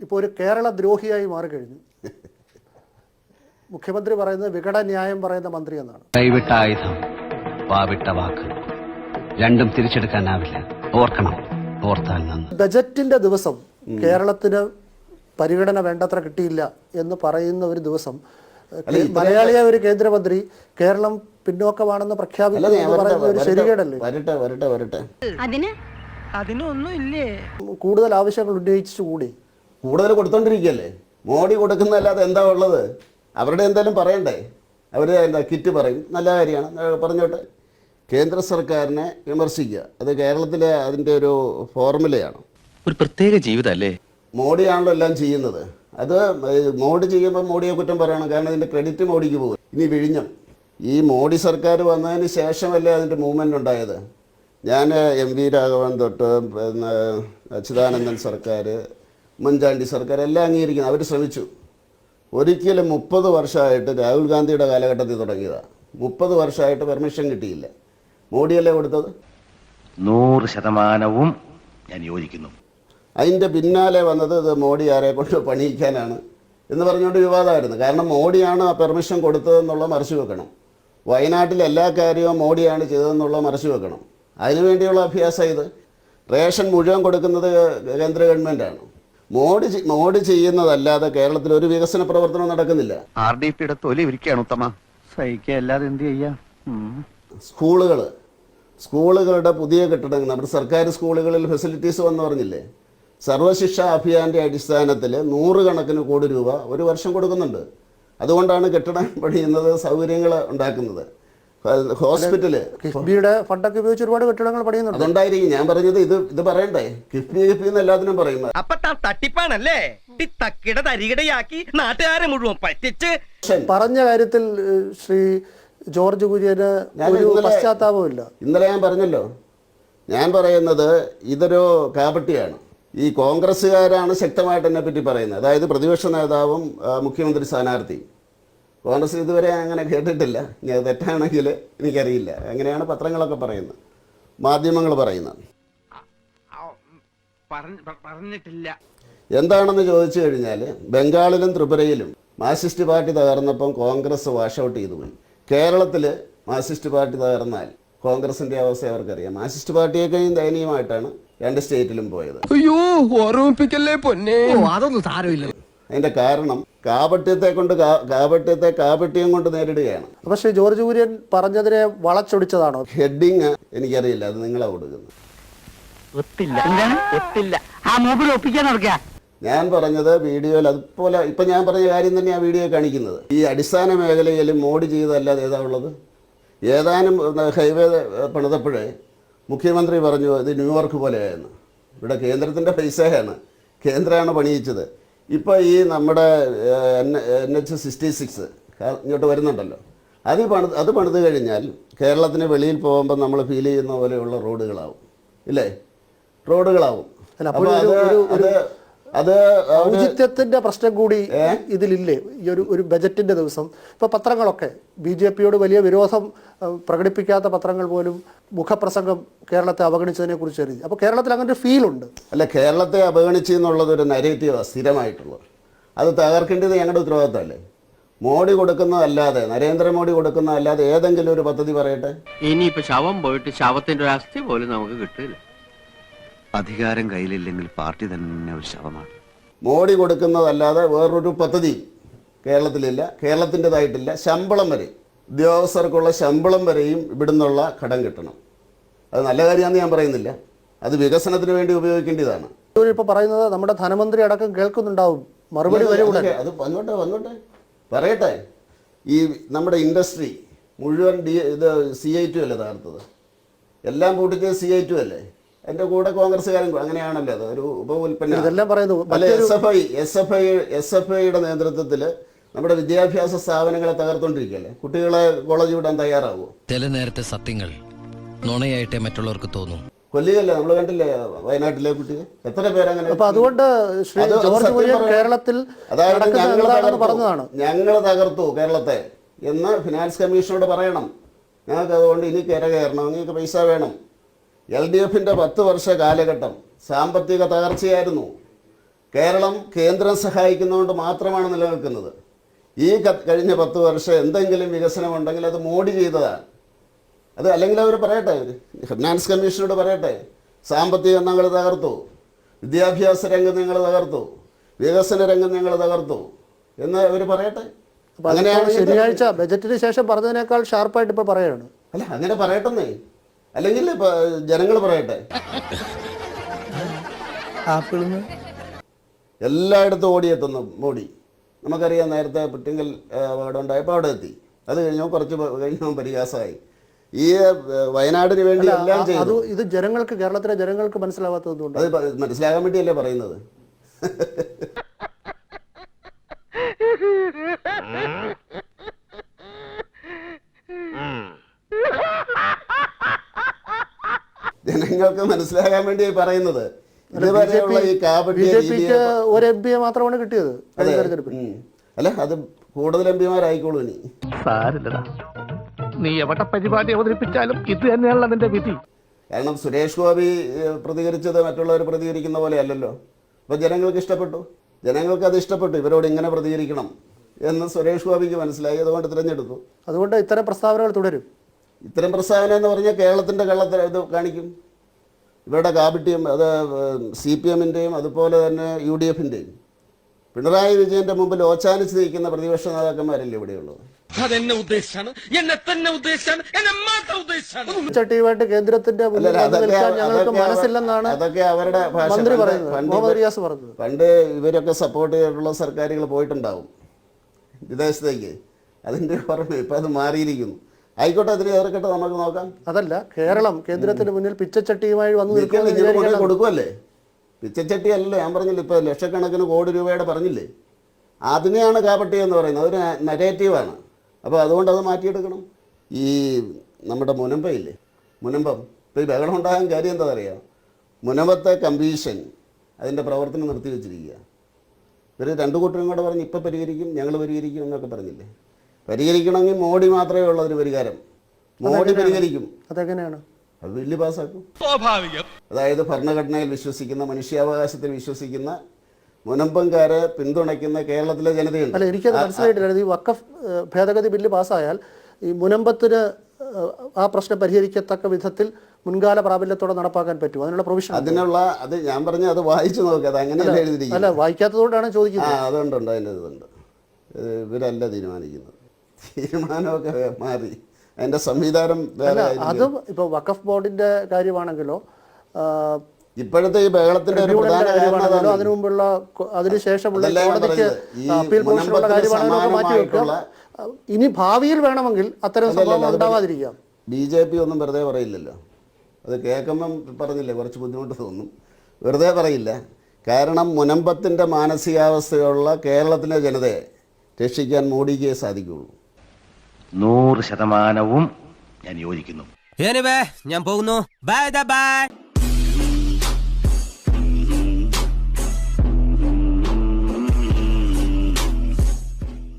ഇപ്പോൾ ഒരു കേരള ദ്രോഹിയായി മാറിക്കഴിഞ്ഞു. മുഖ്യമന്ത്രി പറയുന്നത് വികട ന്യായം പറയുന്ന മന്ത്രി എന്നാണ്. കൈവിട്ട ആയുധം വാവിട്ട വാക്ക്. രണ്ടും തിരിച്ചെടുക്കാനാവില്ല. ഓർക്കണം ഓർത്താൽ നന്ന്. ബജറ്റിന്റെ ദിവസം കേരളത്തിന് പരിഗണന വേണ്ടത്ര കിട്ടിയില്ല എന്ന് പറയുന്ന ഒരു ദിവസം മലയാളിയായ ഒരു കേന്ദ്രമന്ത്രി കേരളം പിന്നോക്കമാണെന്ന് പ്രഖ്യാപിക്കുന്നത് വരട്ടെ ശരികേടല്ലേ? വരട്ടെ വരട്ടെ വരട്ടെ. അതിന്? അതിനൊന്നും ഇല്ലേ കൂടുതൽ ആവശ്യങ്ങൾ ഉന്നയിച്ചുകൂടി? കൂടുതൽ കൊടുത്തോണ്ടിരിക്കുകയല്ലേ മോഡി കൊടുക്കുന്നതല്ലാതെ എന്താ ഉള്ളത്? അവരുടെ എന്തായാലും പറയണ്ടേ? അവർ എന്താ കിറ്റ് പറയും. നല്ല കാര്യമാണ്. പറഞ്ഞോട്ടെ. കേന്ദ്ര സർക്കാരിനെ വിമർശിക്കുക. അത് കേരളത്തിലെ അതിന്റെ ഒരു ഫോർമുലയാണ്. ഒരു പ്രത്യേക ജീവിതമല്ലേ? മോഡിയാണല്ലോ എല്ലാം ചെയ്യുന്നത്. അത് മോഡി ചെയ്യുമ്പോൾ മോഡിയെ കുറ്റം പറയണം. കാരണം ഇതിന്റെ ക്രെഡിറ്റ് മോഡിക്ക് പോകും. ഇനി വിഴിഞ്ഞം. ഈ മോഡി സർക്കാർ വന്നതിന് ശേഷമല്ലേ അതിന്റെ മൂവ്മെന്റ് ഉണ്ടായത്? ഞാൻ എം വി രാഘവൻ തൊട്ട് പിന്നെ അച്യുതാനന്ദൻ സർക്കാർ ഉമ്മൻചാണ്ടി സർക്കാർ എല്ലാം അംഗീകരിക്കുന്നത് അവർ ശ്രമിച്ചു. ഒരിക്കലും മുപ്പത് വർഷമായിട്ട് രാഹുൽ ഗാന്ധിയുടെ കാലഘട്ടത്തിൽ തുടങ്ങിയതാണ് മുപ്പത് വർഷമായിട്ട് പെർമിഷൻ കിട്ടിയില്ല. മോഡിയല്ലേ കൊടുത്തത്? നൂറ് ശതമാനവും ഞാൻ യോജിക്കുന്നു. അതിന്റെ പിന്നാലെ വന്നത് ഇത് മോഡി ആരെ കൊണ്ട് പണിയിക്കാനാണ് എന്ന് പറഞ്ഞുകൊണ്ട് വിവാദമായിരുന്നു. കാരണം മോഡിയാണ് ആ പെർമിഷൻ കൊടുത്തതെന്നുള്ള മറച്ചു വെക്കണം. വയനാട്ടിൽ എല്ലാ കാര്യവും മോഡിയാണ് ചെയ്തതെന്നുള്ള മറച്ചു വെക്കണം. അതിനുവേണ്ടിയുള്ള അഭ്യാസം ഇത്. റേഷൻ മുഴുവൻ കൊടുക്കുന്നത് കേന്ദ്ര ഗവൺമെന്റാണ് മോഡി മോഡ് ചെയ്യുന്നതല്ലാതെ കേരളത്തിൽ ഒരു വികസന പ്രവർത്തനം നടക്കുന്നില്ല. ആർ ഡി പിയുടെ തൊലി ഇരിക്കുകയാണ് ഉത്തമ. സഹിക്കല്ലാതെ എന്ത് ചെയ്യാ? സ്കൂളുകൾ സ്കൂളുകളുടെ പുതിയ കെട്ടിടങ്ങൾ നമ്മുടെ സർക്കാർ സ്കൂളുകളിൽ ഫെസിലിറ്റീസ് വന്നു പറഞ്ഞില്ലേ? സർവശിക്ഷ അഭിയാന്റെ അടിസ്ഥാനത്തിൽ നൂറുകണക്കിന് കോടി രൂപ ഒരു വർഷം കൊടുക്കുന്നുണ്ട്. അതുകൊണ്ടാണ് കെട്ടിടം പണിയുന്നത് സൗകര്യങ്ങൾ ഉണ്ടാക്കുന്നത്. ഹോസ്പിറ്റൽ. കിഫ്ബിയുടെ ഫണ്ടൊക്കെ ഉപയോഗിച്ച് ഒരുപാട് കെട്ടിടങ്ങൾ പണിയുന്നുണ്ട്. അതുണ്ടായിരിക്കും. ഞാൻ പറഞ്ഞത് ഇത് ഇത് പറയണ്ടേ? കിഫ്ബി കിഫ്ബി എന്ന് എല്ലാത്തിനും പറയുന്നത് അപ്പൊ താൻ തട്ടിപ്പാണല്ലേ? തക്കിട തരികിടയാക്കി നാട്ടുകാരെ മുഴുവൻ പറ്റിച്ച് പറഞ്ഞ കാര്യത്തിൽ ശ്രീ ജോർജ് കുര്യന് ഒരു ഇന്നലെ- പശ്ചാത്താപമില്ല ഇന്നലെ ഞാൻ പറഞ്ഞല്ലോ. ഞാൻ പറയുന്നത് ഇതൊരു കാപട്ടിയാണ്. ഈ കോൺഗ്രസ്സുകാരാണ് ശക്തമായിട്ട് എന്നെ പറ്റി പറയുന്നത്. അതായത് പ്രതിപക്ഷ നേതാവും മുഖ്യമന്ത്രി സ്ഥാനാർത്ഥി കോൺഗ്രസ് ഇതുവരെ അങ്ങനെ കേട്ടിട്ടില്ല. ഇനി അത് തെറ്റാണെങ്കിൽ എനിക്കറിയില്ല. അങ്ങനെയാണ് പത്രങ്ങളൊക്കെ പറയുന്നത്. മാധ്യമങ്ങൾ പറയുന്നത്. പറഞ്ഞിട്ടില്ല. എന്താണെന്ന് ചോദിച്ചു കഴിഞ്ഞാൽ ബംഗാളിലും ത്രിപുരയിലും മാർസിസ്റ്റ് പാർട്ടി തകർന്നപ്പം കോൺഗ്രസ് വാഷ് ഔട്ട് ചെയ്തു പോയി. കേരളത്തിൽ മാർസിസ്റ്റ് പാർട്ടി തകർന്നാൽ കോൺഗ്രസിന്റെ അവസ്ഥ അവർക്കറിയാം. മാർസിസ്റ്റ് പാർട്ടിയേക്കാളും ദയനീയമായിട്ടാണ് രണ്ട് സ്റ്റേറ്റിലും പോയത്. അയ്യോ ഓർമ്മിപ്പിക്കല്ലേ പൊന്നെ? അതൊന്നും സാരമില്ല അതിന്റെ കാരണം കാപട്യത്തെ കൊണ്ട് കാപട്യത്തെ കാപട്യം കൊണ്ട് നേരിടുകയാണ്. പക്ഷേ ജോർജ് കുര്യൻ പറഞ്ഞതിനെ വളച്ചൊടിച്ചതാണോ? ഹെഡിങ് എനിക്കറിയില്ല അത് നിങ്ങളാ കൊടുക്കുന്നത്. ഞാൻ പറഞ്ഞത് വീഡിയോയിൽ അതുപോലെ ഇപ്പൊ ഞാൻ പറഞ്ഞ കാര്യം തന്നെ ആ വീഡിയോ കാണിക്കുന്നത്. ഈ അടിസ്ഥാന മേഖലയിൽ മോഡി ചെയ്തതല്ലാതെ ഏതാ ഉള്ളത്? ഏതാനും ഹൈവേ പണിതപ്പോഴേ മുഖ്യമന്ത്രി പറഞ്ഞു ഇത് ന്യൂയോർക്ക് പോലെയായിരുന്നു. ഇവിടെ കേന്ദ്രത്തിന്റെ പൈസയാണ്. കേന്ദ്രമാണ് പണിയിച്ചത്. ഇപ്പോൾ ഈ നമ്മുടെ N N H sixty six ഇങ്ങോട്ട് വരുന്നുണ്ടല്ലോ. അത് പണിത് അത് പണിത് കഴിഞ്ഞാൽ കേരളത്തിന് വെളിയിൽ പോകുമ്പോൾ നമ്മൾ ഫീൽ ചെയ്യുന്ന പോലെയുള്ള റോഡുകളാവും ഇല്ലേ? റോഡുകളാവും അപ്പോൾ അത് അത് അത് ഔചിത്യത്തിന്റെ പ്രശ്നം കൂടി ഇതിലില്ലേ? ഈ ഒരു ഒരു ബജറ്റിന്റെ ദിവസം. ഇപ്പൊ പത്രങ്ങളൊക്കെ ബി ജെ പിയോട് വലിയ വിരോധം പ്രകടിപ്പിക്കാത്ത പത്രങ്ങൾ പോലും മുഖപ്രസംഗം കേരളത്തെ അവഗണിച്ചതിനെ കുറിച്ച് എഴുതി. അപ്പൊ കേരളത്തിൽ അങ്ങനെ ഒരു ഫീൽ ഉണ്ട്. അല്ല കേരളത്തെ അവഗണിച്ചു എന്നുള്ളത് ഒരു നരേറ്റീവാണ് സ്ഥിരമായിട്ടുള്ളത്. അത് തകർക്കേണ്ടത് ഞങ്ങളുടെ ഉത്തരവാദിത്തമല്ലേ? മോഡി കൊടുക്കുന്നതല്ലാതെ നരേന്ദ്രമോദി കൊടുക്കുന്നതല്ലാതെ ഏതെങ്കിലും ഒരു പദ്ധതി പറയട്ടെ? ഇനിയിപ്പോ ശവം പോയിട്ട് ശവത്തിന്റെ ഒരു അസ്ഥി പോലും നമുക്ക് കിട്ടില്ല അധികാരം കയ്യിലില്ലെങ്കിൽ പാർട്ടി തന്നെ ഒരു ശവമാണ്. മോഡി കൊടുക്കുന്നതല്ലാതെ വേറൊരു പദ്ധതി കേരളത്തിലില്ല. കേരളത്തിന്റെതായിട്ടില്ല. ശമ്പളം വരെ ഉദ്യോഗസ്ഥർക്കുള്ള ശമ്പളം വരെയും ഇവിടുന്നുള്ള കടം കിട്ടണം. അത് നല്ല കാര്യമാണെന്ന് ഞാൻ പറയുന്നില്ല. അത് വികസനത്തിന് വേണ്ടി ഉപയോഗിക്കേണ്ടതാണ്. ഇപ്പോൾ പറയുന്നത് നമ്മുടെ ധനമന്ത്രി അടക്കം കേൾക്കുന്നുണ്ടാവും. മറുപടി വരെ അത് വന്നോട്ടെ വന്നോട്ടെ പറയട്ടെ. ഈ നമ്മുടെ ഇൻഡസ്ട്രി മുഴുവൻ ഡി ഇത് സി ഐ ടു അല്ലേ തകർത്തത്? എല്ലാം കൂട്ടിച്ച് സി ഐ ടു അല്ലേ? എന്റെ കൂടെ കോൺഗ്രസ്സുകാരൻ അങ്ങനെയാണല്ലോ അത്. ഒരു ഉപ ഉൽപ്പന്ന ഇതെല്ലാം പറയുന്നു. അല്ല S F I S F I S F ഐയുടെ നേതൃത്വത്തിൽ നമ്മുടെ വിദ്യാഭ്യാസ സ്ഥാപനങ്ങളെ തകർത്തോണ്ടിരിക്കുകയല്ലേ കുട്ടികളെ കോളേജ് വിടാൻ തയ്യാറാവുമോ ചില നേരത്തെ സത്യങ്ങൾ നുണയായിട്ടേ മറ്റുള്ളവർക്ക് തോന്നും. കൊല്ലുകയല്ലേ? നമ്മൾ കണ്ടില്ലേ വയനാട്ടിലെ കുട്ടികൾ എത്ര പേരങ്ങനെ അപ്പൊ അതുകൊണ്ട്. കേരളത്തിൽ അതായത് ഞങ്ങൾ തകർത്തു? പറഞ്ഞതാണ്. ഞങ്ങൾ തകർത്തു കേരളത്തെ? എന്ന് ഫിനാൻസ് കമ്മീഷനോട് പറയണം. ഞങ്ങൾക്ക് അതുകൊണ്ട് ഇനി കര കയറണം. നിങ്ങൾക്ക് പൈസ വേണം. എൽ ഡി എഫിന്റെ പത്ത് വർഷ കാലഘട്ടം സാമ്പത്തിക തകർച്ചയായിരുന്നു. കേരളം കേന്ദ്രം സഹായിക്കുന്നതുകൊണ്ട് മാത്രമാണ് നിലനിൽക്കുന്നത്. ഈ കഴിഞ്ഞ പത്ത് വർഷം എന്തെങ്കിലും വികസനം ഉണ്ടെങ്കിൽ അത് മോഡി ചെയ്തതാണ്. അത് അല്ലെങ്കിൽ അവർ പറയട്ടെ ഫിനാൻസ് കമ്മീഷനോട് പറയട്ടെ സാമ്പത്തികം ഞങ്ങൾ തകർത്തു വിദ്യാഭ്യാസ രംഗം നിങ്ങൾ തകർത്തു വികസന രംഗം നിങ്ങൾ തകർത്തു എന്ന് അവർ പറയട്ടെ. അങ്ങനെയാണ് ശനിയാഴ്ച ബജറ്റിന് ശേഷം പറഞ്ഞതിനേക്കാൾ ഷാർപ്പായിട്ട് ഇപ്പോൾ പറയുകയാണ്. അല്ല അങ്ങനെ പറയട്ടെന്നേ. അല്ലെങ്കിൽ ജനങ്ങൾ പറയട്ടെ. എല്ലായിടത്തും ഓടിയെത്തുന്നു മോഡി. നമുക്കറിയാം നേരത്തെ പുറ്റിങ്കൽ അപകടം ഉണ്ടായപ്പോൾ അവിടെ എത്തി അത് കഴിഞ്ഞോ കുറച്ച് കഴിഞ്ഞോ പരിഹാസമായി. ഈ വയനാടിന് വേണ്ടി എല്ലാം ചെയ്തു. ഇത് ജനങ്ങൾക്ക് കേരളത്തിലെ ജനങ്ങൾക്ക് മനസ്സിലാവാത്തതുകൊണ്ട് അത് മനസ്സിലാകാൻ വേണ്ടിയല്ലേ പറയുന്നത്? ജനങ്ങൾക്ക് മനസ്സിലാകാൻ വേണ്ടി പറയുന്നത്. ഇതുവരെയുള്ള ഈ കാപട്യ ഒരു എം പിയെ മാത്രമാണ് കിട്ടിയത്. അല്ല അത് കൂടുതൽ എം പിമാരായിക്കോളൂ ഇനി. സാരില്ലടാ. നീ എവിടെ പരിപാടി അവതരിപ്പിച്ചാലും ഇത് തന്നെയാണല്ലോ അതിന്റെ വിധി. കാരണം സുരേഷ് ഗോപി പ്രതികരിച്ചത് മറ്റുള്ളവർ പ്രതികരിക്കുന്ന പോലെ അല്ലല്ലോ. അപ്പോൾ ജനങ്ങൾക്ക് ഇഷ്ടപ്പെട്ടു. ജനങ്ങൾക്ക് അത് ഇഷ്ടപ്പെട്ടു. ഇവരോട് ഇങ്ങനെ പ്രതികരിക്കണം എന്ന് സുരേഷ് ഗോപിക്ക് മനസ്സിലായി. അതുകൊണ്ട് തിരഞ്ഞെടുത്തു. അതുകൊണ്ട് ഇത്തരം പ്രസ്താവനകൾ തുടരും. ഇത്തരം പ്രസ്താവന എന്ന് പറഞ്ഞാൽ കേരളത്തിന്റെ കള്ളത്തിൽ ഇത് കാണിക്കും. ഇവരുടെ കാപിട്യം അത് സി പി എമ്മിന്റെയും അതുപോലെ തന്നെ യു ഡി എഫിന്റെയും പിണറായി വിജയന്റെ മുമ്പിൽ ഓച്ചാനിച്ച് നിൽക്കുന്ന പ്രതിപക്ഷ നേതാക്കന്മാരല്ലേ ഇവിടെയുള്ളത്? അതെന്നെ ഉദ്ദേശാണ്. എന്നെ തന്നെ ഉദ്ദേശാണ്. എന്നെ മാത്രം ചട്ടിയുമായിട്ട് കേന്ദ്രത്തിന്റെ അതൊക്കെ നിൽക്കാൻ ഞങ്ങൾക്ക് അതൊക്കെ മനസ്സില്ലെന്നാണ് അതൊക്കെ അവരുടെ ഭാഷ. മന്ത്രി പറയുന്നത് പണ്ട് ഇവരൊക്കെ സപ്പോർട്ട് ചെയ്തിട്ടുള്ള സർക്കാരുകൾ പോയിട്ടുണ്ടാവും. വിദേശത്തേക്ക്. അതിന്റെ പറഞ്ഞു ഇപ്പം അത് മാറിയിരിക്കുന്നു. ആയിക്കോട്ടെ അതിൽ ഏറെക്കട്ടെ നമുക്ക് നോക്കാം. അതല്ല കേരളം കേന്ദ്രത്തിന് മുന്നിൽ പിച്ചച്ചട്ടിയുമായി വന്നു കൊടുക്കുമല്ലേ പിച്ചച്ചട്ടി അല്ലല്ലോ ഞാൻ പറഞ്ഞില്ലേ ഇപ്പൊ ലക്ഷക്കണക്കിന് കോടി രൂപയുടെ പറഞ്ഞില്ലേ? അതിനെയാണ് കാപട്ടി എന്ന് പറയുന്നത് അതൊരു നെഗറ്റീവാണ്. അപ്പോൾ അതുകൊണ്ട് അത് മാറ്റിയെടുക്കണം. ഈ നമ്മുടെ മുനമ്പയില്ലേ? മുനമ്പം ഇപ്പോൾ ഈ ബഹളം ഉണ്ടാകാൻ കാര്യം എന്താ അറിയാം മുനമ്പത്തെ കമ്മീഷൻ അതിന്റെ പ്രവർത്തനം നിർത്തി വെച്ചിരിക്കുക ഇവർ രണ്ടു കൂട്ടരും കൂടെ പറഞ്ഞ് ഇപ്പം പരിഹരിക്കും ഞങ്ങൾ പരിഹരിക്കും എന്നൊക്കെ പറഞ്ഞില്ലേ? പരിഹരിക്കണമെങ്കിൽ മോഡി മാത്രമേ ഉള്ളൂ അതിന് പരിഹാരം. മോഡി പരിഹരിക്കും. അതെങ്ങനെയാണ്? അത് ബില്ല് പാസ്സാക്കും സ്വാഭാവികം അതായത് ഭരണഘടനയിൽ വിശ്വസിക്കുന്ന മനുഷ്യാവകാശത്തിൽ വിശ്വസിക്കുന്ന മുനമ്പംകാരെ പിന്തുണയ്ക്കുന്ന കേരളത്തിലെ ജനതയുണ്ട്. അല്ല എനിക്കത് മനസ്സിലായിട്ടില്ല. ഈ വക്കഫ് ഭേദഗതി ബില്ല് പാസ്സായാൽ ഈ മുനമ്പത്തിന് ആ പ്രശ്നം പരിഹരിക്കത്തക്ക വിധത്തിൽ മുൻകാല പ്രാബല്യത്തോടെ നടപ്പാക്കാൻ പറ്റും അതിനുള്ള പ്രൊവിഷൻ അതിനുള്ള അത് ഞാൻ പറഞ്ഞ അത് വായിച്ചു നോക്കുക അത് അങ്ങനെയല്ല അല്ല എഴുതിയിരിക്കുന്നത്. വായിക്കാത്തതുകൊണ്ടാണ് ചോദിക്കുന്നത്. അതുണ്ട് ഉണ്ട് അതിന്റെ ഇതുണ്ട്. ഇവരല്ല തീരുമാനിക്കുന്നത്. തീരുമാനമൊക്കെ മാറി. അതിന്റെ സംവിധാനം. അതും ഇപ്പൊ വഖഫ് ബോർഡിന്റെ കാര്യമാണെങ്കിലോ ഇപ്പോഴത്തെ ഈ ബഹളത്തിന്റെ ഒരു പ്രധാന കാരണം കാര്യമാണെങ്കിലോ അതിനു മുമ്പുള്ള അതിനുശേഷമുള്ള കോടതിക്ക് അപ്പീൽ ഇനി ഭാവിയിൽ വേണമെങ്കിൽ അത്തരം ഉണ്ടാവാതിരിക്കാം ബി ജെ പി ഒന്നും വെറുതെ പറയില്ലല്ലോ. അത് കേൾക്കുമ്പം പറഞ്ഞില്ലേ കുറച്ച് ബുദ്ധിമുട്ട് തോന്നും. വെറുതെ പറയില്ല. കാരണം മുനമ്പത്തിന്റെ മാനസികാവസ്ഥയുള്ള കേരളത്തിലെ ജനതയെ രക്ഷിക്കാൻ മോഡിക്കേ സാധിക്കുകയുള്ളൂ നൂറ് ശതമാനവും ഞാൻ യോജിക്കുന്നു. ഞാൻ പോകുന്നു. Bye bye